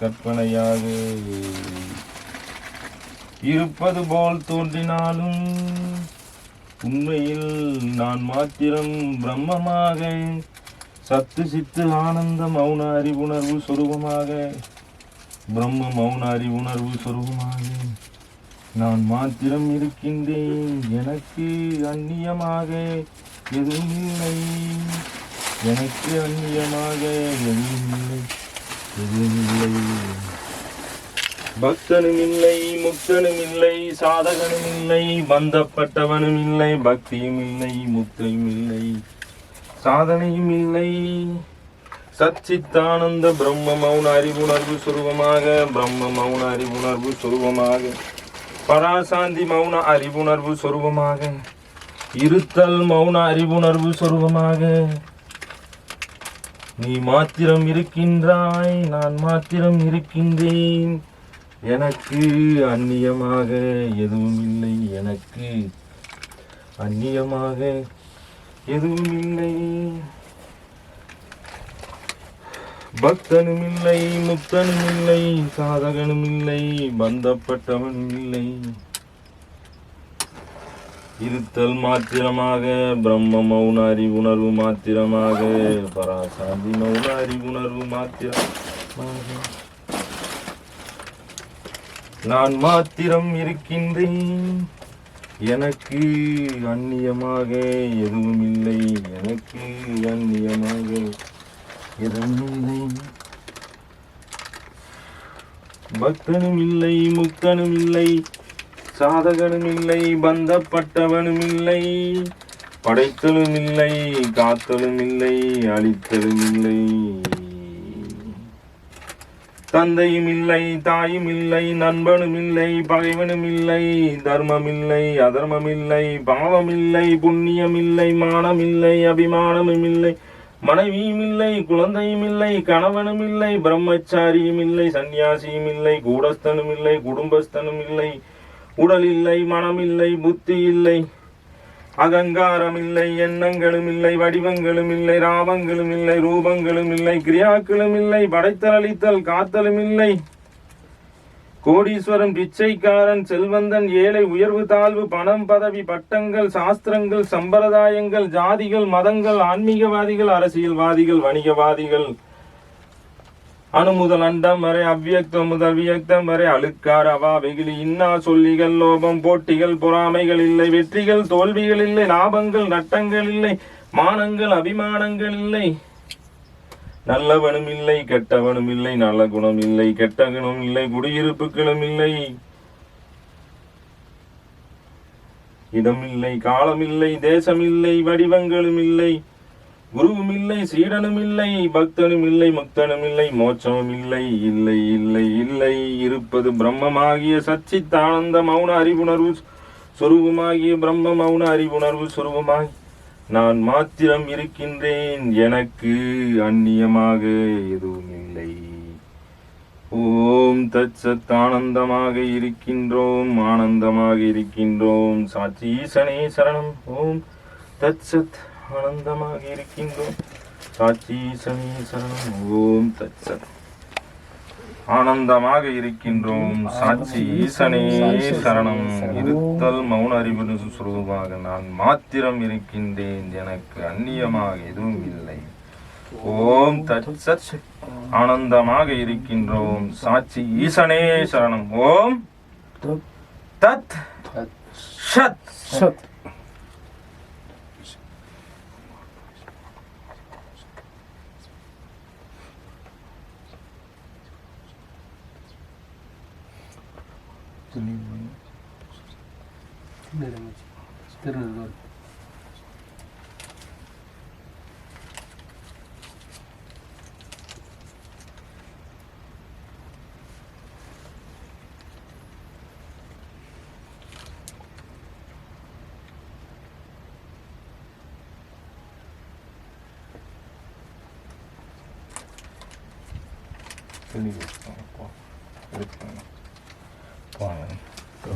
கற்பனையாக இருப்பது போல் தோன்றினாலும் உண்மையில் நான் மாத்திரம் பிரம்மமாக சத்து சித்து ஆனந்த மௌன அறிவுணர்வு சொரூபமாக பிரம்ம மௌன அறிவுணர்வு சொரூபமாக நான் மாத்திரம் இருக்கின்றேன். எனக்கு அந்நியமாக எதுவும் இல்லை. எனக்கு அந்நியமாக எதுவும் எதுவும் இல்லை. பக்தனும் இல்லை முக்தனும் இல்லை சாதகனும் இல்லை பந்தப்பட்டவனும் இல்லை பக்தியும் இல்லை முக்தியும் இல்லை சாதனையும் இல்லை சச்சித்தானந்த பிரம்ம மௌன அறிவுணர்வு சுருபமாக பிரம்ம மௌன அறிவுணர்வு சுருபமாக பராசாந்தி மௌன அறிவுணர்வு சொரூபமாக இருத்தல் மௌன அறிவுணர்வு சொரூபமாக நீ மாத்திரம் இருக்கின்றாய் நான் மாத்திரம் இருக்கின்றேன். எனக்கு அந்நியமாக எதுவும் இல்லை எனக்கு அந்நியமாக எதுவும் இல்லை. பக்தனும் இல்லை முக்தனும் இல்லை சாதகனும் இல்லை பந்தப்பட்டவனும் இல்லை. இருத்தல் மாத்திரமாக பிரம்ம மௌன அறிவுணர்வு மாத்திரமாக பராசாந்தி மௌன அறிவுணர்வு மாத்திரமாக. நான் மாத்திரம் இருக்கின்றேன். எனக்கு அந்நியமாக எதுவும் இல்லை. எனக்கு அந்நியமாக எதுவும் பக்தனும் இல்லை முக்தனும் இல்லை. சாதகனும் இல்லை பந்தப்பட்டவனும் இல்லை படைத்தலும் இல்லை காத்தலும் இல்லை அழித்தலும் இல்லை தந்தையும் இல்லை தாயும் இல்லை நண்பனும் இல்லை பகைவனும் இல்லை தர்மம் இல்லை அதர்மம் இல்லை பாவம் இல்லை புண்ணியம் இல்லை மானம் இல்லை அபிமானமும் இல்லை மனைவியும் இல்லை குழந்தையும் இல்லை கணவனும் இல்லை பிரம்மச்சாரியும் இல்லை சன்னியாசியும் இல்லை கூடஸ்தனும் இல்லை குடும்பஸ்தனும் இல்லை உடல் இல்லை மனம் இல்லை புத்தி இல்லை அகங்காரம் இல்லை எண்ணங்களும் இல்லை வடிவங்களும் இல்லை ராவங்களும் இல்லை ரூபங்களும் இல்லை கிரியாக்களும் இல்லை படைத்தல் அளித்தல் காத்தலும் இல்லை கோடீஸ்வரன் பிச்சைக்காரன் செல்வந்தன் ஏழை உயர்வு தாழ்வு பணம் பதவி பட்டங்கள் சாஸ்திரங்கள் சம்பிரதாயங்கள் ஜாதிகள் மதங்கள் ஆன்மீகவாதிகள் அரசியல்வாதிகள் வணிகவாதிகள் அணு முதல் அண்டம் வரை அவ்வியக்தம் முதல் வியக்தம் வரை அழுக்கார் அவா வெகுளி இன்னா சொல்லிகள் லோபம் போட்டிகள் பொறாமைகள் இல்லை வெற்றிகள் தோல்விகள் இல்லை லாபங்கள் நட்டங்கள் இல்லை மானங்கள் அபிமானங்கள் இல்லை. நல்லவனும் இல்லை கெட்டவனும் இல்லை நல்ல குணம் இல்லை கெட்ட குணம் இல்லை குடியிருப்புகளும் இல்லை. இடம் இல்லை காலம் இல்லை தேசம் இல்லை வடிவங்களும் இல்லை. குருவும் இல்லை சீடனும் இல்லை பக்தனும் இல்லை முக்தனும் இல்லை மோட்சமும் இல்லை. இல்லை இல்லை இல்லை இருப்பது பிரம்மமாகிய சச்சித்தானந்த மௌன அறிவுணர்வு சொருபமாகிய பிரம்ம மௌன அறிவுணர்வு சொருபமாகி நான் மாத்திரம் இருக்கின்றேன் எனக்கு அந்நியமாக எதுவும் இல்லை ஓம் தத் சத் ஆனந்தமாக இருக்கின்றோம் ஆனந்தமாக இருக்கின்றோம். சாட்சி ஈசனே சரணம். ஓம் தத் சத் ஆனந்தமாக இருக்கின்றோம் சாட்சி ஈசனே சரணம் ஓம் சத் ஆனந்தமாக இருக்கின்றோம். சாட்சி ஈசனே சரணம். இருத்தல் மௌன அறிவு சுரூபமாக நான் மாத்திரம் இருக்கின்றேன் எனக்கு அந்நியமாக எதுவும் இல்லை. ஓம் தத் சத் ஆனந்தமாக இருக்கின்றோம். சாட்சி ஈசனே சரணம். ஓம் தத். சத். சத். 들리고 힘내는 거지. 때로는 건 들리고 있어 어, 어렵다. 挂了，哥